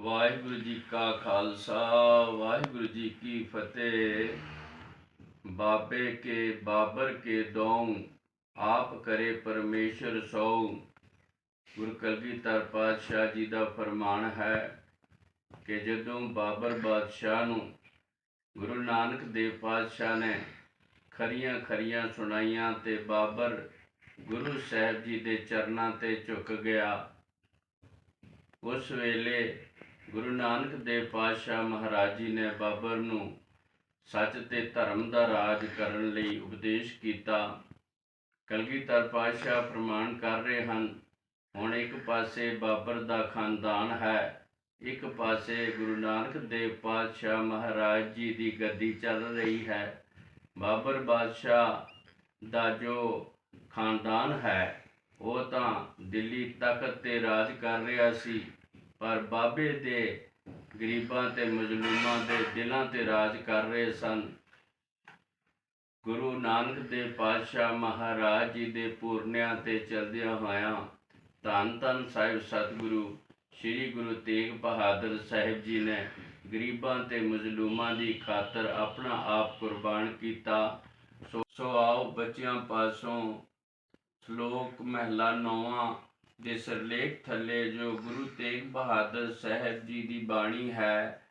ਵਾਹਿਗੁਰੂ ਜੀ ਕਾ ਖਾਲਸਾ, ਵਾਹਿਗੁਰੂ ਜੀ ਕੀ ਫਤਿਹ। ਬਾਬੇ ਕੇ ਬਾਬਰ ਕੇ ਦੌਂ, ਆਪ ਕਰੇ ਪਰਮੇਸ਼ਰ ਸੋ ਗੁਰੂ ਕਲਗੀਧਰ ਪਾਤਸ਼ਾਹ ਜੀ ਦਾ ਫਰਮਾਨ ਹੈ ਕਿ ਜਦੋਂ ਬਾਬਰ ਬਾਦਸ਼ਾਹ ਨੂੰ ਗੁਰੂ ਨਾਨਕ ਦੇਵ ਪਾਤਸ਼ਾਹ ਨੇ ਖਰੀਆਂ ਖਰੀਆਂ ਸੁਣਾਈਆਂ ਤੇ ਬਾਬਰ ਗੁਰੂ ਸਾਹਿਬ ਜੀ ਦੇ ਚਰਨਾਂ ਤੇ ਝੁਕ ਗਿਆ, ਉਸ ਵੇਲੇ ਗੁਰੂ ਨਾਨਕ ਦੇਵ ਪਾਤਸ਼ਾਹ ਮਹਾਰਾਜ ਜੀ ਨੇ ਬਾਬਰ ਨੂੰ ਸੱਚ ਤੇ ਧਰਮ ਦਾ ਰਾਜ ਕਰਨ ਲਈ ਉਪਦੇਸ਼ ਕੀਤਾ। ਕਲਗੀਧਰ ਪਾਤਸ਼ਾਹ ਪ੍ਰਮਾਣ ਕਰ ਰਹੇ ਹਨ, ਹੁਣ ਇੱਕ ਪਾਸੇ ਬਾਬਰ ਦਾ ਖਾਨਦਾਨ ਹੈ, ਇੱਕ ਪਾਸੇ ਗੁਰੂ ਨਾਨਕ ਦੇਵ ਪਾਤਸ਼ਾਹ ਮਹਾਰਾਜ ਜੀ ਦੀ ਗੱਦੀ ਚੱਲ ਰਹੀ ਹੈ। ਬਾਬਰ ਬਾਦਸ਼ਾਹ ਦਾ ਜੋ ਖਾਨਦਾਨ ਹੈ, ਉਹ ਤਾਂ ਦਿੱਲੀ ਤਖਤ ਤੇ ਰਾਜ ਕਰ ਰਿਹਾ ਸੀ। ਪਰ ਬਾਬੇ ਦੇ ਗਰੀਬਾਂ ਤੇ ਮਜ਼ਲੂਮਾਂ ਦੇ ਦਿਲਾਂ ਤੇ ਰਾਜ ਕਰ ਰਹੇ ਸਨ। ਗੁਰੂ ਨਾਨਕ ਦੇਵ ਪਾਤਸ਼ਾਹ ਮਹਾਰਾਜ ਜੀ ਦੇ ਪੂਰਨਿਆਂ ਤੇ ਚਲਦਿਆਂ ਹੋਇਆਂ ਧੰਨ ਧੰਨ ਸਾਹਿਬ ਸਤਿਗੁਰੂ ਸ੍ਰੀ ਗੁਰੂ ਤੇਗ ਬਹਾਦਰ ਸਾਹਿਬ ਜੀ ਨੇ ਗਰੀਬਾਂ ਤੇ ਮਜ਼ਲੂਮਾਂ ਦੀ ਖਾਤਰ ਆਪਣਾ ਆਪ ਕੁਰਬਾਨ ਕੀਤਾ। ਸੋ ਸੋ ਆਓ ਬੱਚਿਆਂ ਪਾਸੋਂ ਸ਼ਲੋਕ ਮਹਿਲਾ ਨੌਵਾਂ ਦੇ ਸਿਰਲੇਖ ਥੱਲੇ ਜੋ ਗੁਰੂ ਤੇਗ ਬਹਾਦਰ ਸਾਹਿਬ ਜੀ ਦੀ ਬਾਣੀ ਹੈ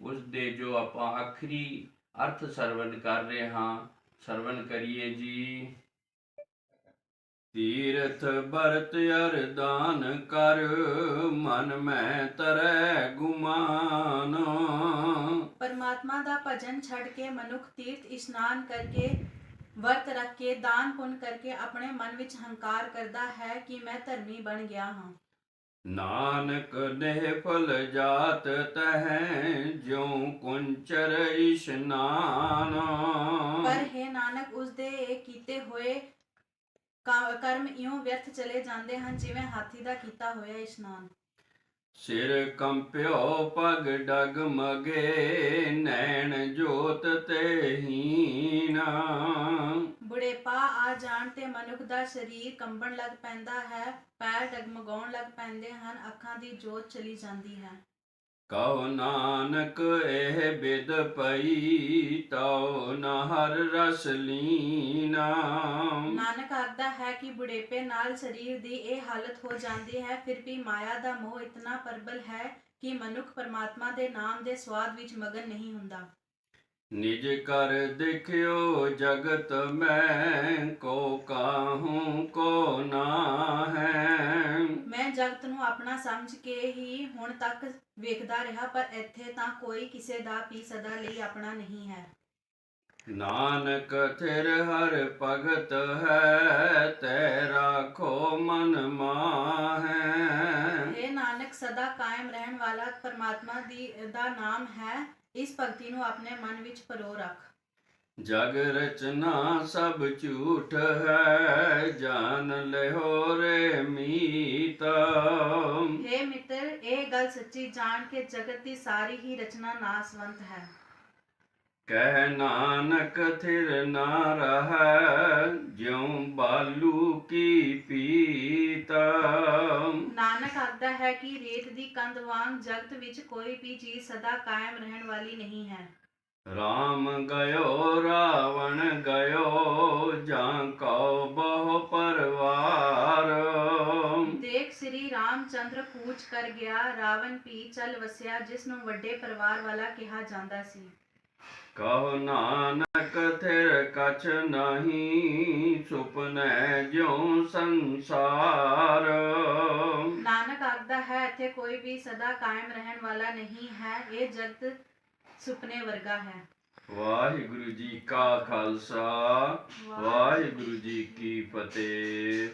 ਉਸ ਦੇ ਜੋ ਆਪਾਂ ਆਖਰੀ ਅਰਥ ਸਰਵਣ ਕਰ ਰਹੇ ਹਾਂ ਸਰਵਣ ਕਰੀਏ ਜੀ। ਤੀਰਥ ਬਰਤ ਅਰਦਾਨ ਕਰ ਮਨ ਮੈਂ ਤਰੈ ਗੁਮਾਨ। ਪਰਮਾਤਮਾ ਦਾ ਭਜਨ ਛੱਡ ਕੇ ਮਨੁੱਖ ਤੀਰਥ ਇਸ਼ਨਾਨ ਕਰਕੇ ਵਰਤ ਰੱਖ ਕੇ ਦਾਨ ਪੁੰਨ ਕਰਕੇ ਆਪਣੇ ਮਨ ਵਿੱਚ ਹੰਕਾਰ ਕਰਦਾ ਹੈ ਕਿ ਮੈਂ ਧਰਮੀ ਬਣ ਗਿਆ ਹਾਂ। ਨਾਨਕ ਨੇ ਫਲ ਜਾਤ ਤਹਿ ਜਿਉ ਕੁੰਚਰ ਇਸ਼ਨਾਨ ਪਰ ਹੈ ਨਾਨਕ ਉਸ ਦੇ ਕੀਤੇ ਹੋਏ ਕਰਮ ਇਉਂ ਵਿਅਰਥ ਚਲੇ ਜਾਂਦੇ ਹਨ ਜਿਵੇਂ ਹਾਥੀ ਦਾ ਕੀਤਾ ਹੋਇਆ ਇਸ਼ਨਾਨ ਸਿਰ ਕੰਪਿਓ ਪਗ ਡਗ ਮਗੇ, ਨੈਣ ਜੋਤ ਤੇ ਹੀਨਾ ਬੁਢੇਪਾ ਆ ਜਾਣ ਤੇ ਮਨੁੱਖ ਦਾ ਸਰੀਰ ਕੰਬਣ ਲੱਗ ਪੈਂਦਾ ਹੈ, ਪੈਰ ਡਗਮਗਾਉਣ ਲੱਗ ਪੈਂਦੇ ਹਨ, ਅੱਖਾਂ ਦੀ ਜੋਤ ਚਲੀ ਜਾਂਦੀ ਹੈ। ਕਉ ਨਾਨਕ ਇਹ ਬਿਦ ਪਈ, ਤਉ ਨ ਰਸ ਲੀਨਾ। ਨਾਨਕ ਆਖਦਾ ਹੈ ਕਿ ਬੁਢੇਪੇ ਨਾਲ ਸਰੀਰ ਦੀ ਇਹ ਹਾਲਤ ਹੋ ਜਾਂਦੀ ਹੈ, ਫਿਰ ਵੀ ਮਾਇਆ ਦਾ ਮੋਹ ਇਤਨਾ ਪ੍ਰਬਲ ਹੈ ਕਿ ਮਨੁੱਖ ਪਰਮਾਤਮਾ ਦੇ ਨਾਮ ਦੇ ਸਵਾਦ ਵਿੱਚ ਮਗਨ ਨਹੀਂ ਹੁੰਦਾ। ਨਿਜ ਕਰ ਦੇਖਿਓ ਜਗਤ ਮੈਂ ਕੋ ਕਾਹੂ ਕੋ ਨਾ ਹੈ ਮੈਂ ਜਗਤ ਨੂੰ ਆਪਣਾ ਸਮਝ ਕੇ ਹੀ ਹੁਣ ਤੱਕ ਵੇਖਦਾ ਰਿਹਾ ਪਰ ਇੱਥੇ ਤਾਂ ਕੋਈ ਕਿਸੇ ਦਾ ਵੀ ਸਦਾ ਲਈ ਆਪਣਾ ਨਹੀਂ ਹੈ। ਨਾਨਕ ਥਿਰ ਹਰ ਭਗਤ ਹੈ ਤੈ ਰਾਖੋ ਮਨ ਮਾਹੈ। ਨਾਨਕ ਸਦਾ ਕਾਇਮ ਰਹਿਣ ਵਾਲਾ ਪਰਮਾਤਮਾ ਦੀ ਦਾ ਨਾਮ ਹੈ। ਇਸ ਭਗਤੀ ਨੂੰ ਆਪਣੇ ਮਨ ਵਿੱਚ ਪਰੋ ਰੱਖ। ਜਗ ਰਚਨਾ ਸਭ ਝੂਠ ਹੈ ਜਾਣ ਲਿਓ ਰੇ ਮੀਤ। हे ਮਿੱਤਰ ਇਹ ਗੱਲ ਸੱਚੀ ਜਾਣ ਕੇ ਜਗਤ ਦੀ ਸਾਰੀ ਹੀ ਰਚਨਾ ਨਾਸਵੰਤ ਹੈ। ਕਹਿ ਨਾਨਕ ਥਿਰ ਨਾ ਰਹੈ ਜਿਉ ਬਾਲੂ ਕੀ ਪੀਤ। ਨਾਨਕ ਆਖਦਾ ਹੈ ਕਿ ਰੇਤ ਦੀ ਕੰਧ ਵਾਂਗ ਜਗਤ ਵਿੱਚ ਕੋਈ ਵੀ ਚੀਜ਼ ਸਦਾ ਕਾਇਮ ਰਹਿਣ ਵਾਲੀ ਨਹੀਂ ਹੈ। ਰਾਮ ਗਇਓ ਰਾਵਣ ਗਇਓ ਜਾਂ ਕਉ ਬਹੁ ਪਰਵਾਰ। ਦੇਖ ਸ੍ਰੀ ਰਾਮਚੰਦਰ ਕੂਚ ਕਰ ਗਿਆ ਰਾਵਣ ਵੀ ਚੱਲ ਵਸਿਆ ਜਿਸ ਨੂੰ ਵੱਡੇ ਪਰਿਵਾਰ ਵਾਲਾ ਕਿਹਾ ਜਾਂਦਾ ਸੀ। ਕਹੋ ਨਾਨਕ ਥਿਰ ਕਛ ਨਹੀਂ ਸੁਪਨੈ ਜਿਉ ਸੰਸਾਰ। ਨਾਨਕ ਆਖਦਾ ਹੈ ਇੱਥੇ ਕੋਈ ਵੀ ਸਦਾ ਕਾਇਮ ਰਹਿਣ ਵਾਲਾ ਨਹੀਂ ਹੈ ਇਹ ਜਗਤ ਸੁਪਨੇ ਵਰਗਾ ਹੈ। ਵਾਹਿਗੁਰੂ ਜੀ ਕਾ ਖਾਲਸਾ ਵਾਹਿਗੁਰੂ ਜੀ ਕੀ ਫਤਿਹ।